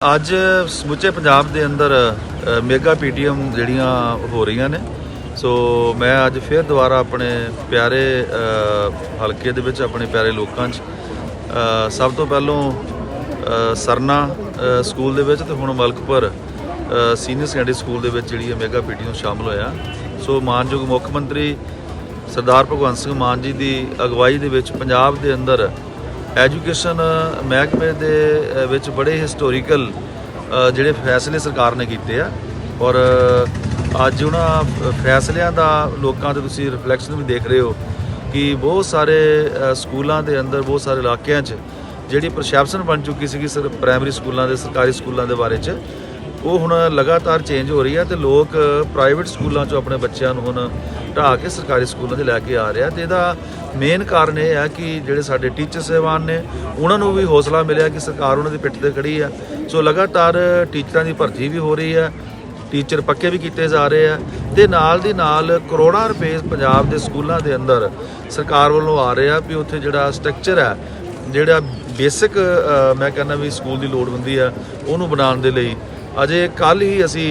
ਅੱਜ ਸਮੁੱਚੇ ਪੰਜਾਬ ਦੇ ਅੰਦਰ ਅ, ਮੈਗਾ ਪੀਟੀਐਮ ਜਿਹੜੀਆਂ ਹੋ ਰਹੀਆਂ ਨੇ। ਸੋ ਮੈਂ ਅੱਜ ਫਿਰ ਦੁਬਾਰਾ ਆਪਣੇ ਪਿਆਰੇ ਹਲਕੇ ਦੇ ਵਿੱਚ ਆਪਣੇ ਪਿਆਰੇ ਲੋਕਾਂ 'ਚ ਸਭ ਤੋਂ ਪਹਿਲੋਂ ਸਰਨਾ ਸਕੂਲ ਦੇ ਵਿੱਚ ਤੇ ਹੁਣ ਮਲਕਪੁਰ ਸੀਨੀਅਰ ਸੈਕੰਡਰੀ ਸਕੂਲ ਦੇ ਵਿੱਚ ਜਿਹੜੀ ਹੈ ਮੈਗਾ ਪੀਟੀਐਮ ਸ਼ਾਮਲ ਹੋਇਆ। ਸੋ ਮਾਨਯੋਗ ਮੁੱਖ ਮੰਤਰੀ ਸਰਦਾਰ ਭਗਵੰਤ ਸਿੰਘ ਮਾਨ ਜੀ ਦੀ ਅਗਵਾਈ ਦੇ ਵਿੱਚ ਪੰਜਾਬ ਦੇ ਅੰਦਰ ਐਜੂਕੇਸ਼ਨ ਮਹਿਕਮੇ ਦੇ ਵਿੱਚ ਬੜੇ ਹਿਸਟੋਰੀਕਲ ਜਿਹੜੇ ਫੈਸਲੇ ਸਰਕਾਰ ਨੇ ਕੀਤੇ ਆ। ਔਰ ਅੱਜ ਉਹਨਾਂ ਫੈਸਲਿਆਂ ਦਾ ਲੋਕਾਂ ਤੇ ਤੁਸੀਂ ਰਿਫਲੈਕਸ਼ਨ ਵੀ ਦੇਖ ਰਹੇ ਹੋ ਕਿ ਬਹੁਤ ਸਾਰੇ ਸਕੂਲਾਂ ਦੇ ਅੰਦਰ, ਬਹੁਤ ਸਾਰੇ ਇਲਾਕਿਆਂ 'ਚ ਜਿਹੜੀ ਪਰਸੈਪਸ਼ਨ ਬਣ ਚੁੱਕੀ ਸੀਗੀ ਸਰ ਪ੍ਰਾਇਮਰੀ ਸਕੂਲਾਂ ਦੇ, ਸਰਕਾਰੀ ਸਕੂਲਾਂ ਦੇ ਬਾਰੇ 'ਚ ਉਹ ਹੁਣ ਲਗਾਤਾਰ ਚੇਂਜ ਹੋ ਰਹੀ ਹੈ ਤੇ ਲੋਕ ਪ੍ਰਾਈਵੇਟ ਸਕੂਲਾਂ 'ਚੋਂ ਆਪਣੇ ਬੱਚਿਆਂ ਨੂੰ ਹੁਣ ਢਾਹ ਕੇ ਸਰਕਾਰੀ ਸਕੂਲਾਂ 'ਚ ਲੈ ਕੇ ਆ ਰਿਹਾ ਤੇ ਇਹਦਾ ਮੇਨ ਕਾਰਨ ਇਹ ਹੈ ਕਿ ਜਿਹੜੇ ਸਾਡੇ ਟੀਚਰ ਸਹਿਬਾਨ ਨੇ, ਉਹਨਾਂ ਨੂੰ ਵੀ ਹੌਸਲਾ ਮਿਲਿਆ ਕਿ ਸਰਕਾਰ ਉਹਨਾਂ ਦੀ ਪਿੱਠ ਤੇ ਖੜੀ ਹੈ ਸੋ ਲਗਾਤਾਰ ਟੀਚਰਾਂ ਦੀ ਭਰਤੀ ਵੀ ਹੋ ਰਹੀ ਹੈ ਟੀਚਰ ਪੱਕੇ ਵੀ ਕੀਤੇ ਜਾ ਰਹੇ ਆ ਤੇ ਨਾਲ ਦੀ ਨਾਲ ਕਰੋੜਾਂ ਰੁਪਏ ਪੰਜਾਬ ਦੇ ਸਕੂਲਾਂ ਦੇ ਅੰਦਰ ਸਰਕਾਰ ਵੱਲੋਂ ਆ ਰਹੇ ਆ ਵੀ ਉੱਥੇ ਜਿਹੜਾ ਸਟਰਕਚਰ ਹੈ ਜਿਹੜਾ ਬੇਸਿਕ ਮੈਂ ਕਹਿੰਦਾ ਵੀ ਸਕੂਲ ਦੀ ਲੋੜ ਹੁੰਦੀ ਆ, ਉਹਨੂੰ ਬਣਾਉਣ ਦੇ ਲਈ ਅਜੇ ਕੱਲ ਹੀ ਅਸੀਂ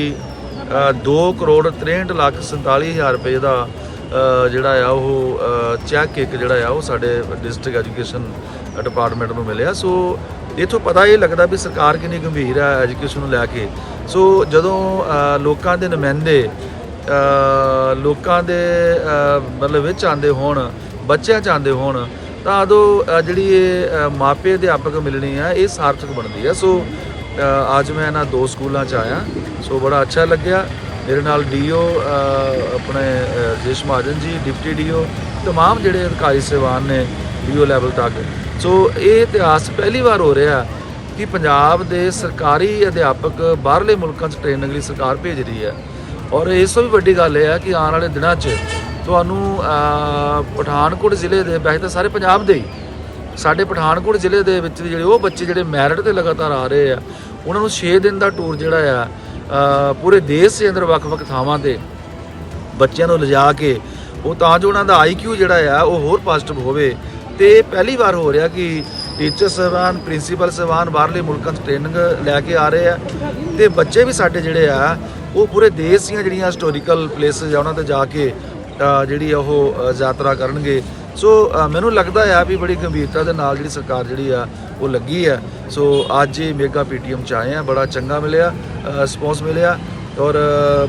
2 ਕਰੋੜ 63 ਲੱਖ 47 ਹਜ਼ਾਰ ਰੁਪਏ ਦਾ ਜਿਹੜਾ ਆ ਉਹ ਚੈੱਕ ਇੱਕ ਜਿਹੜਾ ਆ ਉਹ ਸਾਡੇ ਡਿਸਟ੍ਰਿਕਟ ਐਜੂਕੇਸ਼ਨ ਡਿਪਾਰਟਮੈਂਟ ਨੂੰ ਮਿਲਿਆ। ਸੋ ਇਥੋਂ ਪਤਾ ਇਹ ਲੱਗਦਾ ਵੀ ਸਰਕਾਰ ਕਿੰਨੀ ਗੰਭੀਰ ਹੈ ਐਜੂਕੇਸ਼ਨ ਨੂੰ ਲੈ ਕੇ। ਸੋ ਜਦੋਂ ਲੋਕਾਂ ਦੇ ਨੁਮਾਇੰਦੇ ਲੋਕਾਂ ਦੇ ਮਤਲਬ ਵਿੱਚ ਆਂਦੇ ਹੋਣ, ਬੱਚਿਆਂ ਚ ਆਂਦੇ ਹੋਣ, ਤਾਂ ਉਦੋਂ ਜਿਹੜੀ ਇਹ ਮਾਪੇ ਅਧਿਆਪਕ ਮਿਲਣੀ ਆ, ਇਹ ਸਾਰਥਕ ਬਣਦੀ ਆ। ਸੋ ਅ, ਅੱਜ ਮੈਂ ਇਹਨਾਂ ਦੋ ਸਕੂਲਾਂ ਚ ਆਇਆ ਸੋ ਬੜਾ ਅੱਛਾ ਲੱਗਿਆ ਮੇਰੇ ਨਾਲ ਡੀਓ ਆਪਣੇ ਅ, ਰਜੇਸ਼ ਮਹਾਜਨ ਜੀ ਡਿਪਟੀ ਡੀਓ तमाम ਜਿਹੜੇ ਅਧਿਕਾਰੀ ਸੇਵਾਨ ਨੇ ਡੀਓ ਲੈਵਲ ਤੱਕ ਸੋ ਇਹ ਇਤਿਹਾਸ ਪਹਿਲੀ ਵਾਰ ਹੋ ਰਿਹਾ ਕਿ ਪੰਜਾਬ ਦੇ ਸਰਕਾਰੀ ਅਧਿਆਪਕ ਬਾਹਰਲੇ ਮੁਲਕਾਂ 'ਚ ਟ੍ਰੇਨਿੰਗ ਲਈ ਸਰਕਾਰ ਭੇਜ ਰਹੀ ਹੈ ਔਰ ਇਸ ਤੋਂ ਵੀ ਵੱਡੀ ਗੱਲ ਇਹ ਹੈ ਕਿ ਆਉਣ ਵਾਲੇ ਦਿਨਾਂ 'ਚ ਤੁਹਾਨੂੰ ਅ, ਪਠਾਨਕੋਟ ਜ਼ਿਲ੍ਹੇ ਦੇ ਵੈਸੇ ਤਾਂ ਸਾਰੇ ਪੰਜਾਬ ਦੇ ਹੀ ਸਾਡੇ ਪਠਾਨਕੋਟ ਜ਼ਿਲ੍ਹੇ ਦੇ ਵਿੱਚ ਵੀ ਜਿਹੜੇ ਉਹ ਬੱਚੇ ਜਿਹੜੇ ਮੈਰਿਟ ਤੇ ਲਗਾਤਾਰ ਆ ਰਹੇ ਆ, ਉਹਨਾਂ ਨੂੰ 6 ਦਿਨ ਦਾ ਟੂਰ ਜਿਹੜਾ ਆ ਪੂਰੇ ਦੇਸ਼ ਦੇ ਅੰਦਰ ਵੱਖ-ਵੱਖ ਥਾਵਾਂ ਤੇ ਬੱਚਿਆਂ ਨੂੰ ਲਿਜਾ ਕੇ, ਉਹ ਤਾਂ ਜੋ ਉਹਨਾਂ ਦਾ ਆਈਕਿਊ ਜਿਹੜਾ ਆ, ਉਹ ਹੋਰ ਪੋਜ਼ਿਟਿਵ ਹੋਵੇ। ਤੇ ਪਹਿਲੀ ਵਾਰ ਹੋ ਰਿਹਾ ਕਿ ਟੀਚਰ ਸਾਹਿਬਾਨ ਪ੍ਰਿੰਸੀਪਲ ਸਾਹਿਬਾਨ, ਬਾਹਰਲੇ ਮੁਲਕਾਂ 'ਚ ਟ੍ਰੇਨਿੰਗ ਲੈ ਕੇ ਆ ਰਹੇ ਆ। ਤੇ ਬੱਚੇ ਵੀ ਸਾਡੇ ਜਿਹੜੇ ਆ, ਉਹ ਪੂਰੇ ਦੇਸ਼ ਦੀਆਂ ਜਿਹੜੀਆਂ ਹਿਸਟੋਰੀਕਲ ਪਲੇਸਸ ਆ, ਉਹਨਾਂ ਤੇ ਜਾ ਕੇ ਜਿਹੜੀ ਆ ਉਹ ਯਾਤਰਾ ਕਰਨਗੇ। ਸੋ ਮੈਨੂੰ ਲੱਗਦਾ ਆ ਵੀ ਬੜੀ ਗੰਭੀਰਤਾ ਦੇ ਨਾਲ ਜਿਹੜੀ ਸਰਕਾਰ ਜਿਹੜੀ ਆ, ਉਹ ਲੱਗੀ ਆ। ਸੋ, ਅੱਜ ਇਹ ਮੇਗਾ ਪੀਟੀਐਮ ਚ ਆਏ ਆ, ਬੜਾ ਚੰਗਾ ਮਿਲਿਆ ਰਿਸਪੌਂਸ ਮਿਲਿਆ ਔਰ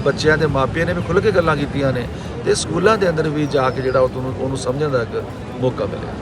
ਬੱਚਿਆਂ ਦੇ ਮਾਪਿਆਂ ਨੇ ਵੀ ਖੁੱਲ੍ਹ ਕੇ ਗੱਲਾਂ ਕੀਤੀਆਂ ਨੇ ਤੇ ਸਕੂਲਾਂ ਦੇ ਅੰਦਰ ਵੀ ਜਾ ਕੇ ਜਿਹੜਾ ਉਹ ਤੁਹਾਨੂੰ, ਉਹਨੂੰ ਸਮਝਣ ਦਾ ਇੱਕ ਮੌਕਾ ਮਿਲਿਆ।